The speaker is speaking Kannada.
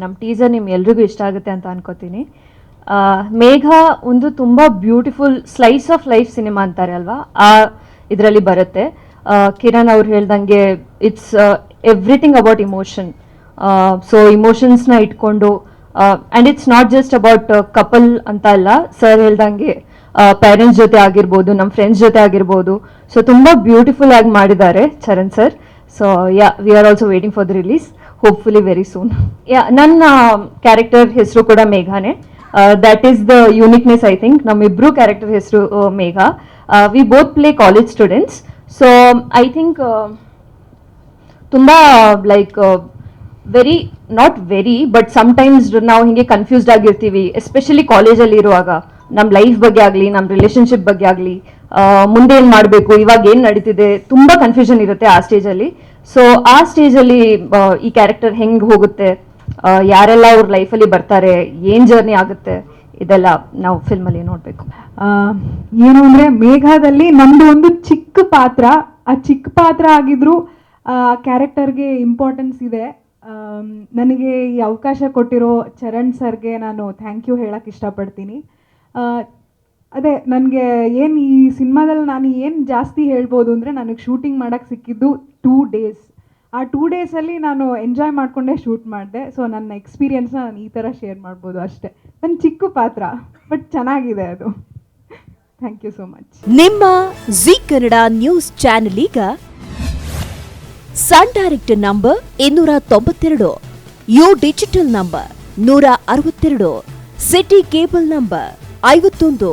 ನಮ್ಮ ಟೀಸರ್ ನಿಮ್ಗೆ ಎಲ್ರಿಗೂ ಇಷ್ಟ ಆಗುತ್ತೆ ಅಂತ ಅನ್ಕೋತೀನಿ. ಮೇಘ ಒಂದು ತುಂಬ beautiful slice of life cinema ಅಂತಾರೆ ಅಲ್ವಾ? ಆ ಇದರಲ್ಲಿ ಬರುತ್ತೆ. ಕಿರಣ್ ಅವ್ರು ಹೇಳ್ದಂಗೆ it's everything about emotion so ಇಮೋಷನ್ಸ್ನ ಇಟ್ಕೊಂಡು and it's not just about couple ಅಂತ ಅಲ್ಲ. ಸರ್ ಹೇಳ್ದಂಗೆ ಪೇರೆಂಟ್ಸ್ ಜೊತೆ ಆಗಿರ್ಬೋದು ನಮ್ಮ ಫ್ರೆಂಡ್ಸ್ ಜೊತೆ ಆಗಿರ್ಬೋದು. ಸೊ ತುಂಬ ಬ್ಯೂಟಿಫುಲ್ ಆಗಿ ಮಾಡಿದ್ದಾರೆ Charan sir so yeah we are also waiting for the release hopefully very soon yeah ನನ್ನ ಕ್ಯಾರೆಕ್ಟರ್ ಹೆಸರು ಕೂಡ ಮೇಘಾನೇ that is the uniqueness I think ನಮ್ಮಿಬ್ಬರು character ಹೆಸರು Megha we both play college students so I think ತುಂಬ like very not very but sometimes ನಾವು ಹಿಂಗೆ ಕನ್ಫ್ಯೂಸ್ಡ್ ಆಗಿರ್ತೀವಿ ಎಸ್ಪೆಷಲಿ ಕಾಲೇಜಲ್ಲಿ ಇರುವಾಗ. ನಮ್ಮ ಲೈಫ್ ಬಗ್ಗೆ ಆಗಲಿ ನಮ್ಮ ರಿಲೇಷನ್ಶಿಪ್ ಬಗ್ಗೆ ಆಗಲಿ ಮುಂದೆ ಏನು ಮಾಡಬೇಕು? ಇವಾಗ ಏನು ನಡೀತಿದೆ? ತುಂಬಾ ಕನ್ಫ್ಯೂಷನ್ ಇರುತ್ತೆ ಆ ಸ್ಟೇಜ್ ಅಲ್ಲಿ. ಸೊ ಆ ಸ್ಟೇಜ್ ಅಲ್ಲಿ ಈ ಕ್ಯಾರೆಕ್ಟರ್ ಹೆಂಗೆ ಹೋಗುತ್ತೆ? ಯಾರೆಲ್ಲ ಅವ್ರ ಲೈಫಲ್ಲಿ ಬರ್ತಾರೆ? ಏನ್ ಜರ್ನಿ ಆಗುತ್ತೆ? ಇದೆಲ್ಲ ನಾವು ಫಿಲ್ಮಲ್ಲಿ ನೋಡಬೇಕು. ನೋಡ್ಬೇಕು ಏನು ಅಂದ್ರೆ ಮೇಘದಲ್ಲಿ ನಮ್ದು ಒಂದು ಚಿಕ್ಕ ಪಾತ್ರ. ಆ ಚಿಕ್ಕ ಪಾತ್ರ ಆಗಿದ್ರು ಕ್ಯಾರೆಕ್ಟರ್ಗೆ ಇಂಪಾರ್ಟೆನ್ಸ್ ಇದೆ. ನನಗೆ ಈ ಅವಕಾಶ ಕೊಟ್ಟಿರೋ ಚರಣ್ ಸರ್ಗೆ ನಾನು ಥ್ಯಾಂಕ್ ಯು ಹೇಳಕ್ಕೆ ಇಷ್ಟಪಡ್ತೀನಿ. ಅದೇ, ನನಗೆ ಏನು ಈ ಸಿನಿಮಾದಲ್ಲಿ ನಾನು ಏನು ಜಾಸ್ತಿ ಹೇಳ್ಬೋದು ಅಂದರೆ ನನಗೆ ಶೂಟಿಂಗ್ ಮಾಡೋಕ್ಕೆ ಸಿಕ್ಕಿದ್ದು ಟೂ ಡೇಸ್ ಆ ಟೂ ಡೇಸಲ್ಲಿ ನಾನು ಎಂಜಾಯ್ ಮಾಡಿಕೊಂಡೇ ಶೂಟ್ ಮಾಡಿದೆ. ಸೊ ನನ್ನ ಎಕ್ಸ್ಪೀರಿಯನ್ಸ್ನ ನಾನು ಈ ಥರ ಶೇರ್ ಮಾಡ್ಬೋದು ಅಷ್ಟೇ. ನನ್ನ ಚಿಕ್ಕ ಪಾತ್ರ ಬಟ್ ಚೆನ್ನಾಗಿದೆ ಅದು. ಥ್ಯಾಂಕ್ ಯು ಸೋ ಮಚ್ ನಿಮ್ಮ ಜಿ ಕನ್ನಡ ನ್ಯೂಸ್ ಚಾನೆಲ್ ಈಗ ಸನ್ ಡೈರೆಕ್ಟ್ ನಂಬರ್ ಇನ್ನೂರ ತೊಂಬತ್ತೆರಡು ಯು ಡಿಜಿಟಲ್ ನಂಬರ್ ನೂರ ಅರವತ್ತೆರಡು ಸಿಟಿ ಕೇಬಲ್ ನಂಬರ್ ಐವತ್ತೊಂದು.